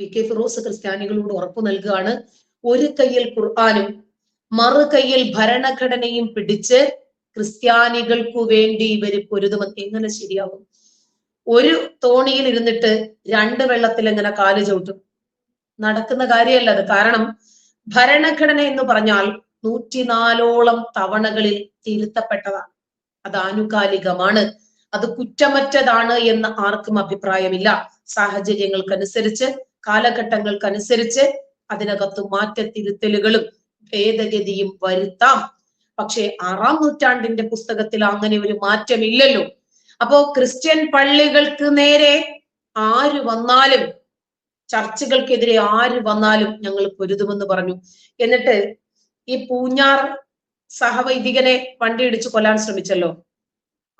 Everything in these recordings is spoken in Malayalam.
പി കെ ഫിറോസ് ക്രിസ്ത്യാനികളോട് ഉറപ്പു നൽകുകയാണ്. ഒരു കയ്യിൽ ഖുർആാനും മറു കയ്യിൽ ഭരണഘടനയും പിടിച്ച് ക്രിസ്ത്യാനികൾക്കു വേണ്ടി ഇവർ പൊരുതുമ എങ്ങനെ ശരിയാവും ഒരു തോണിയിൽ ഇരുന്നിട്ട് രണ്ട് വെള്ളത്തിൽ എങ്ങനെ കാൽ ചവിട്ടും? നടക്കുന്ന കാര്യമല്ല അത്. കാരണം ഭരണഘടന എന്ന് പറഞ്ഞാൽ നൂറ്റിനാലോളം തവണകളിൽ തിരുത്തപ്പെട്ടതാണ്. അത് ആനുകാലികമാണ്. അത് കുറ്റമറ്റതാണ് എന്ന് ആർക്കും അഭിപ്രായമില്ല. സാഹചര്യങ്ങൾക്കനുസരിച്ച് കാലഘട്ടങ്ങൾക്കനുസരിച്ച് അതിനകത്ത് മാറ്റത്തിരുത്തലുകളും ഭേദഗതിയും വരുത്താം. പക്ഷേ ആറാം നൂറ്റാണ്ടിന്റെ പുസ്തകത്തിൽ അങ്ങനെ ഒരു മാറ്റമില്ലല്ലോ. അപ്പോ ക്രിസ്ത്യൻ പള്ളികൾക്ക് നേരെ ആര് വന്നാലും ചർച്ചുകൾക്കെതിരെ ആര് വന്നാലും ഞങ്ങൾ പൊരുതുമെന്ന് പറഞ്ഞു. എന്നിട്ട് ഈ പൂഞ്ഞാർ സഹവൈദികനെ വണ്ടി ഇടിച്ചു കൊല്ലാൻ ശ്രമിച്ചല്ലോ.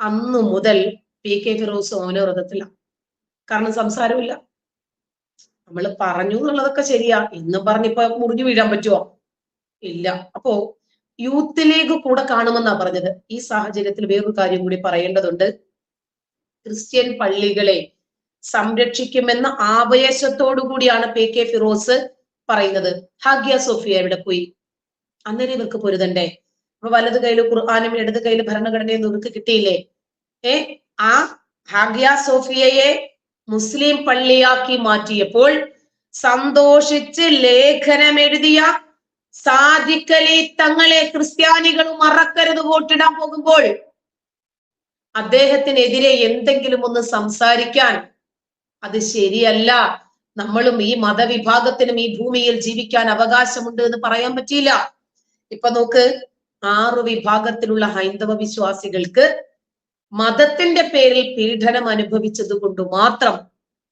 അന്നു മുതൽ പി കെ ഫിറോസ് മൗനവ്രതത്തിലാണ് കാരണം സംസാരമില്ല. നമ്മൾ പറഞ്ഞു എന്നുള്ളതൊക്കെ ശരിയാ. എന്നും പറഞ്ഞിപ്പോ മുറിഞ്ഞു വീഴാൻ പറ്റുമോ ഇല്ല. അപ്പോ യൂത്ത് ലീഗ് കൂടെ കാണുമെന്നാ പറഞ്ഞത്. ഈ സാഹചര്യത്തിൽ വേറൊരു കാര്യം കൂടി പറയേണ്ടതുണ്ട്. ക്രിസ്ത്യൻ പള്ളികളെ സംരക്ഷിക്കുമെന്ന ആവേശത്തോടു കൂടിയാണ് പി കെ ഫിറോസ് പറയുന്നത്. ഹാഗ്യ സോഫിയ എവിടെ പോയി? അന്നേരം ഇവർക്ക് പൊരുതണ്ടേ? അപ്പൊ വലത് കയ്യിൽ ഖുർആാനും ഇടത് കയ്യിൽ ഭരണഘടനയും ഇവർക്ക് കിട്ടിയില്ലേ? ഏ? ആ ഹാഗ്യ സോഫിയയെ മുസ്ലിം പള്ളിയാക്കി മാറ്റിയപ്പോൾ സന്തോഷിച്ച് ലേഖനം എഴുതിയ സാധിക്കലി തങ്ങളെ ക്രിസ്ത്യാനികൾ മറക്കരുത് വോട്ടിടാൻ പോകുമ്പോൾ അദ്ദേഹത്തിനെതിരെ എന്തെങ്കിലും ഒന്ന് സംസാരിക്കാൻ അത് ശരിയല്ല. നമ്മളും ഈ മതവിഭാഗത്തിനും ഈ ഭൂമിയിൽ ജീവിക്കാൻ അവകാശമുണ്ട് എന്ന് പറയാൻ പറ്റിയില്ല. ഇപ്പൊ നോക്ക് ആറു വിഭാഗത്തിലുള്ള ഹൈന്ദവ വിശ്വാസികൾക്ക് മതത്തിന്റെ പേരിൽ പീഡനം അനുഭവിച്ചത് കൊണ്ട് മാത്രം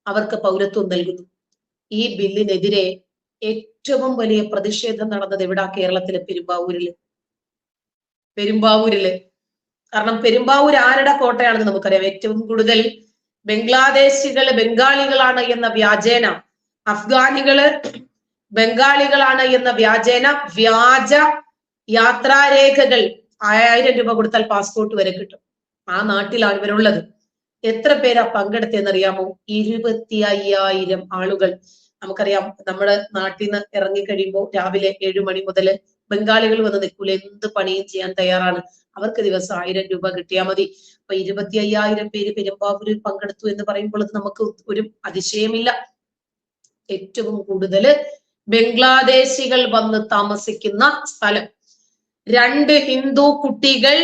അവർക്ക് പൗരത്വം നൽകുന്നു. ഈ ബില്ലിനെതിരെ ഏറ്റവും വലിയ പ്രതിഷേധം നടന്നത് എവിടാ കേരളത്തിലെ പെരുമ്പാവൂരിൽ? പെരുമ്പാവൂരിൽ. കാരണം പെരുമ്പാവൂർ ആരുടെ കോട്ടയാണെന്ന് നമുക്കറിയാം. ഏറ്റവും കൂടുതൽ ബംഗ്ലാദേശികൾ ബംഗാളികളാണ് എന്ന വ്യാജേന അഫ്ഗാനികൾ ബംഗാളികളാണ് എന്ന വ്യാജേന വ്യാജ യാത്രാരേഖകൾ ആയിരം രൂപ കൊടുത്താൽ പാസ്പോർട്ട് വരെ കിട്ടും. ആ നാട്ടിലാണ് ഇവരുള്ളത്. എത്ര പേരാ പങ്കെടുത്തതെന്നറിയാമോ? ഇരുപത്തി അയ്യായിരം ആളുകൾ. നമുക്കറിയാം നമ്മുടെ നാട്ടിൽ നിന്ന് ഇറങ്ങി കഴിയുമ്പോൾ രാവിലെ ഏഴു മണി മുതൽ ബംഗാളികൾ വന്ന് നിൽക്കൂല. എന്ത് പണിയും ചെയ്യാൻ തയ്യാറാണ്. അവർക്ക് ദിവസം ആയിരം രൂപ കിട്ടിയാൽ മതി. അപ്പൊ ഇരുപത്തി അയ്യായിരം പേര് പെരുമ്പാവൂരിൽ പങ്കെടുത്തു എന്ന് പറയുമ്പോൾ നമുക്ക് ഒരു അതിശയമില്ല. ഏറ്റവും കൂടുതൽ ബംഗ്ലാദേശികൾ വന്ന് താമസിക്കുന്ന സ്ഥലം. രണ്ട് ഹിന്ദു കുട്ടികൾ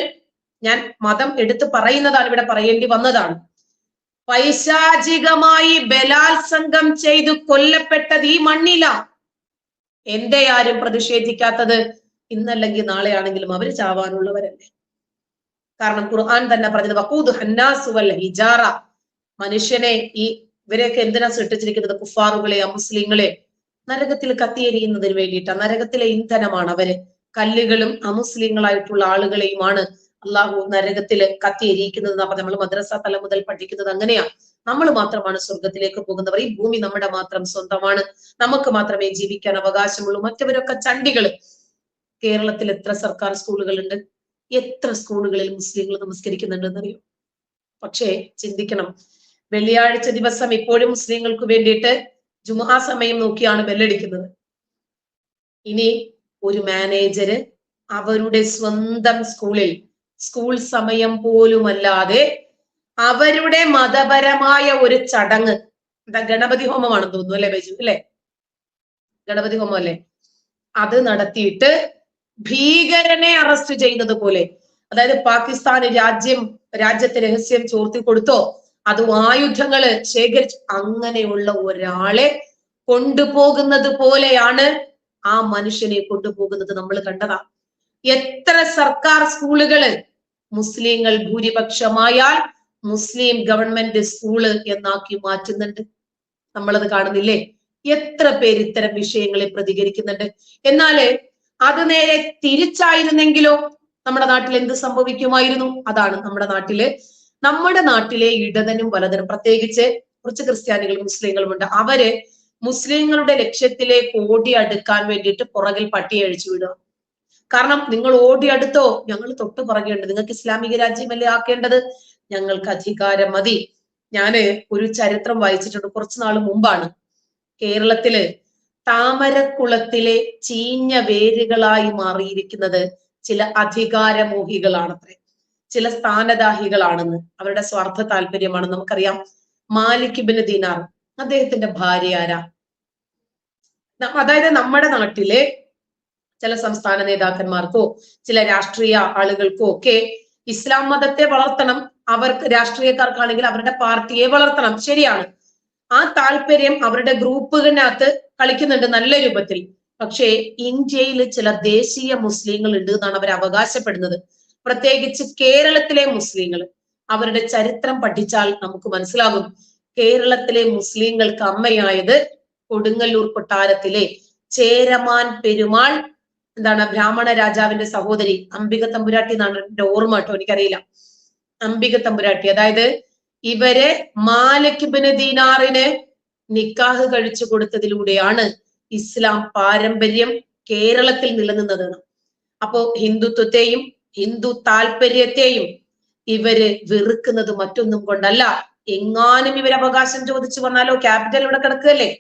ഞാൻ മതം എടുത്തു പറയുന്നതാണ് ഇവിടെ പറയേണ്ടി വന്നതാണ്. പൈശാചികമായി ബലാത്സംഗം ചെയ്ത് കൊല്ലപ്പെട്ടത് ഈ മണ്ണില. എന്റെ ആരും പ്രതിഷേധിക്കാത്തത് ഇന്നല്ലെങ്കിൽ നാളെയാണെങ്കിലും അവർ ചാവാനുള്ളവരല്ലേ? കാരണം ഖുർആൻ തന്നെ പറഞ്ഞത് വക്കൂദ് ഹന്നാസുവൽ ഹിജാറ. മനുഷ്യനെ ഈ ഇവരെയൊക്കെ എന്തിനാ സൃഷ്ടിച്ചിരിക്കുന്നത്? കുഫാറുകളെ അമുസ്ലിങ്ങളെ. നരകത്തിൽ കത്തിയെരിയുന്നതിന് വേണ്ടിയിട്ടാണ് നരകത്തിലെ ഇന്ധനമാണ് അവർ. കല്ലുകളും അമുസ്ലിങ്ങളായിട്ടുള്ള ആളുകളെയുമാണ് അള്ളാഹു നരകത്തിൽ കത്തിയിരിക്കുന്നത് അപ്പൊ നമ്മൾ മദ്രസ തല മുതൽ പഠിക്കുന്നത് അങ്ങനെയാണ് നമ്മൾ മാത്രമാണ് സ്വർഗത്തിലേക്ക് പോകുന്നവർ. ഈ ഭൂമി നമ്മുടെ മാത്രം സ്വന്തമാണ്. നമുക്ക് മാത്രമേ ജീവിക്കാൻ അവകാശമുള്ളൂ. മറ്റവരൊക്കെ ചണ്ടികൾ. കേരളത്തിൽ എത്ര സർക്കാർ സ്കൂളുകളുണ്ട്? എത്ര സ്കൂളുകളിൽ മുസ്ലിങ്ങൾ നമസ്കരിക്കുന്നുണ്ടെന്ന് നമസ്കരിക്കുന്നുണ്ടെന്നറിയോ? പക്ഷേ ചിന്തിക്കണം. വെള്ളിയാഴ്ച ദിവസം ഇപ്പോഴും മുസ്ലിങ്ങൾക്ക് വേണ്ടിയിട്ട് ജുമാ സമയം നോക്കിയാണ് ബെല്ലടിക്കുന്നത്. ഇനി ഒരു മാനേജര് അവരുടെ സ്വന്തം സ്കൂളിൽ സ്കൂൾ സമയം പോലുമല്ലാതെ അവരുടെ മതപരമായ ഒരു ചടങ്ങ്. എന്താ ഗണപതി ഹോമമാണെന്ന് തോന്നുന്നു അല്ലെ ബൈജു? അല്ലെ? ഗണപതി ഹോമം അല്ലെ അത് നടത്തിയിട്ട് ഭീകരനെ അറസ്റ്റ് ചെയ്യുന്നത് പോലെ. അതായത് പാകിസ്ഥാന് രാജ്യം രാജ്യത്തെ രഹസ്യം ചോർത്തി കൊടുത്തോ അത് ആയുധങ്ങൾ ശേഖരിച്ച് അങ്ങനെയുള്ള ഒരാളെ കൊണ്ടുപോകുന്നത് പോലെയാണ് ആ മനുഷ്യനെ കൊണ്ടുപോകുന്നത് നമ്മൾ കണ്ടതാ. എത്ര സർക്കാർ സ്കൂളുകൾ മുസ്ലിങ്ങൾ ഭൂരിപക്ഷമായാൽ മുസ്ലിം ഗവൺമെന്റ് സ്കൂൾ എന്നാക്കി മാറ്റുന്നുണ്ട്. നമ്മളത് കാണുന്നില്ലേ? എത്ര പേര് ഇത്തരം വിഷയങ്ങളെ പ്രതികരിക്കുന്നുണ്ട്. എന്നാൽ അത് നേരെ തിരിച്ചായിരുന്നെങ്കിലോ നമ്മുടെ നാട്ടിൽ എന്ത് സംഭവിക്കുമായിരുന്നു? അതാണ് നമ്മുടെ നാട്ടിൽ. നമ്മുടെ നാട്ടിലെ ഇടതനും വലതനും പ്രത്യേകിച്ച് കുറച്ച് ക്രിസ്ത്യാനികളും മുസ്ലിങ്ങളും ഉണ്ട് അവർ മുസ്ലിങ്ങളുടെ ലക്ഷ്യത്തിലേക്ക് കോടി അടുക്കാൻ വേണ്ടിയിട്ട് പുറകിൽ പട്ടിയഴിച്ചു വിടുക. കാരണം നിങ്ങൾ ഓടി അടുത്തോ ഞങ്ങൾ തൊട്ട് പറയേണ്ടത് നിങ്ങൾക്ക് ഇസ്ലാമിക രാജ്യമല്ലേ ആക്കേണ്ടത്? ഞങ്ങൾക്ക് അധികാരം മതി. ഞാൻ ഒരു ചരിത്രം വായിച്ചിട്ടുണ്ട്. കുറച്ചു നാൾ മുമ്പാണ്. കേരളത്തിൽ താമരക്കുളത്തിലെ ചീഞ്ഞ വേരുകളായി മാറിയിരിക്കുന്നത് ചില അധികാരമോഹികളാണത്രേ. ചില സ്ഥാനദാഹികളാണെന്ന്. അവരുടെ സ്വാർത്ഥ താല്പര്യമാണ്. നമുക്കറിയാം മാലിക് ബിൻ ദീനാർ അദ്ദേഹത്തിന്റെ ഭാര്യ ആരാ? അതായത് നമ്മുടെ നാട്ടിലെ ചില സംസ്ഥാന നേതാക്കന്മാർക്കോ ചില രാഷ്ട്രീയ ആളുകൾക്കോ ഒക്കെ ഇസ്ലാം മതത്തെ വളർത്തണം. അവർക്ക് രാഷ്ട്രീയക്കാർക്കാണെങ്കിൽ അവരുടെ പാർട്ടിയെ വളർത്തണം. ശരിയാണ്. ആ താല്പര്യം അവരുടെ ഗ്രൂപ്പുകളിനകത്ത് കളിക്കുന്നുണ്ട് നല്ല രൂപത്തിൽ. പക്ഷേ ഇന്ത്യയിൽ ചില ദേശീയ മുസ്ലിങ്ങൾ ഉണ്ട് എന്നാണ് അവർ അവകാശപ്പെടുന്നത്. പ്രത്യേകിച്ച് കേരളത്തിലെ മുസ്ലിങ്ങൾ. അവരുടെ ചരിത്രം പഠിച്ചാൽ നമുക്ക് മനസ്സിലാകും. കേരളത്തിലെ മുസ്ലിങ്ങൾക്ക് അമ്മയായത് കൊടുങ്ങല്ലൂർ കൊട്ടാരത്തിലെ ചേരമാൻ പെരുമാൾ എന്താണ് ബ്രാഹ്മണ രാജാവിന്റെ സഹോദരി അംബിക തമ്പുരാട്ടി എന്നാണ് എന്റെ ഓർമ്മ കേട്ടോ എനിക്കറിയില്ല. അംബിക തമ്പുരാട്ടി. അതായത് ഇവരെ മാലിക് ബിൻ ദീനാറിന് നിക്കാഹ് കഴിച്ചു കൊടുത്തതിലൂടെയാണ് ഇസ്ലാം പാരമ്പര്യം കേരളത്തിൽ നിലനിന്നത്. അപ്പോ ഹിന്ദുത്വത്തെയും ഹിന്ദു താല്പര്യത്തെയും ഇവർ വെറുക്കുന്നത് മറ്റൊന്നും കൊണ്ടല്ല. എങ്ങാനും ഇവർ അവകാശം ചോദിച്ചു വന്നാലോ ക്യാപിറ്റൽ ഇവിടെ കിടക്കുകയല്ലേ?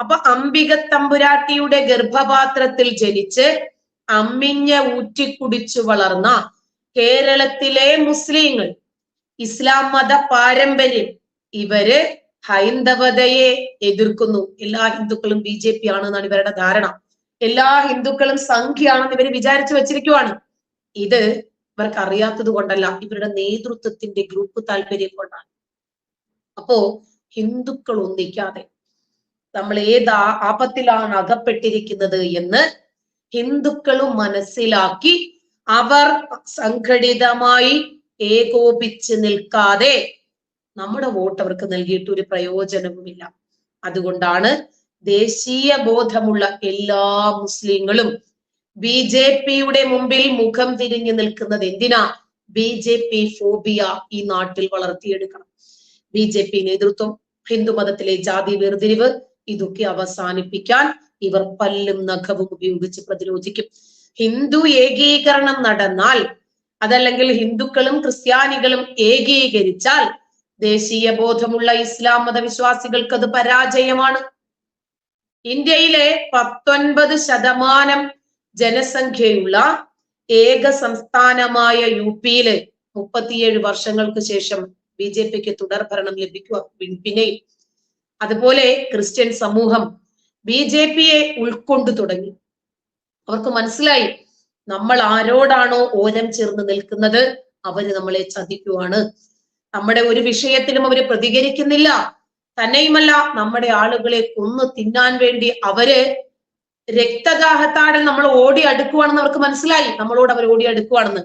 അപ്പൊ അംബിക തമ്പുരാട്ടിയുടെ ഗർഭപാത്രത്തിൽ ജനിച്ച് അമ്മിഞ്ഞ ഊറ്റിക്കുടിച്ചു വളർന്ന കേരളത്തിലെ മുസ്ലിങ്ങൾ ഇസ്ലാം മത പാരമ്പര്യം ഇവർ ഹൈന്ദവതയെ എതിർക്കുന്നു. എല്ലാ ഹിന്ദുക്കളും ബി ജെ പി ആണെന്നാണ് ഇവരുടെ ധാരണ. എല്ലാ ഹിന്ദുക്കളും സംഖ്യയാണെന്ന് ഇവർ വിചാരിച്ചു വെച്ചിരിക്കുവാണ്. ഇത് ഇവർക്ക് അറിയാത്തത് കൊണ്ടല്ല. ഇവരുടെ നേതൃത്വത്തിന്റെ ഗ്രൂപ്പ് താല്പര്യം കൊണ്ടാണ്. അപ്പോ ഹിന്ദുക്കൾ ഒന്നിക്കാതെ നമ്മൾ ഏത് ആപത്തിലാണ് അകപ്പെട്ടിരിക്കുന്നത് എന്ന് ഹിന്ദുക്കളും മനസ്സിലാക്കി അവർ സംഘടിതമായി ഏകോപിച്ച് നിൽക്കാതെ നമ്മുടെ വോട്ട് അവർക്ക് നൽകിയിട്ട് ഒരു പ്രയോജനവുമില്ല. അതുകൊണ്ടാണ് ദേശീയ ബോധമുള്ള എല്ലാ മുസ്ലിങ്ങളും ബി ജെ പിയുടെ മുമ്പിൽ മുഖം തിരിഞ്ഞു നിൽക്കുന്നത് എന്തിനാ? ബി ജെ പി ഫോബിയ ഈ നാട്ടിൽ വളർത്തിയെടുക്കണം. ബി ജെ പി നേതൃത്വം ഹിന്ദു മതത്തിലെ ജാതി വേർതിരിവ് ഇതൊക്കെ അവസാനിപ്പിക്കാൻ ഇവർ പല്ലും നഖവും ഉപയോഗിച്ച് പ്രതിരോധിക്കും. ഹിന്ദു ഏകീകരണം നടന്നാൽ അതല്ലെങ്കിൽ ഹിന്ദുക്കളും ക്രിസ്ത്യാനികളും ഏകീകരിച്ചാൽ ദേശീയ ബോധമുള്ള ഇസ്ലാം മതവിശ്വാസികൾക്ക് അത് പരാജയമാണ്. ഇന്ത്യയിലെ പത്തൊൻപത് ശതമാനം ജനസംഖ്യയുള്ള ഏക സംസ്ഥാനമായ യു പിയിൽ മുപ്പത്തിയേഴ് വർഷങ്ങൾക്ക് ശേഷം ബി ജെ പിക്ക് തുടർഭരണം ലഭിക്കുക. പിന്നെയും അതുപോലെ ക്രിസ്ത്യൻ സമൂഹം ബി ജെ പിയെ ഉൾക്കൊണ്ടു തുടങ്ങി. അവർക്ക് മനസ്സിലായി നമ്മൾ ആരോടാണോ ഓരം ചേർന്ന് നിൽക്കുന്നത് അവർ നമ്മളെ ചതിക്കുവാണ്. നമ്മുടെ ഒരു വിഷയത്തിലും അവർ പ്രതികരിക്കുന്നില്ല. തന്നെയുമല്ല നമ്മുടെ ആളുകളെ കൊന്നു തിന്നാൻ വേണ്ടി അവർ രക്തദാഹത്താടൽ നമ്മൾ ഓടി അടുക്കുവാണെന്ന് അവർക്ക് മനസ്സിലായി. നമ്മളോട് അവർ ഓടി അടുക്കുവാണെന്ന്.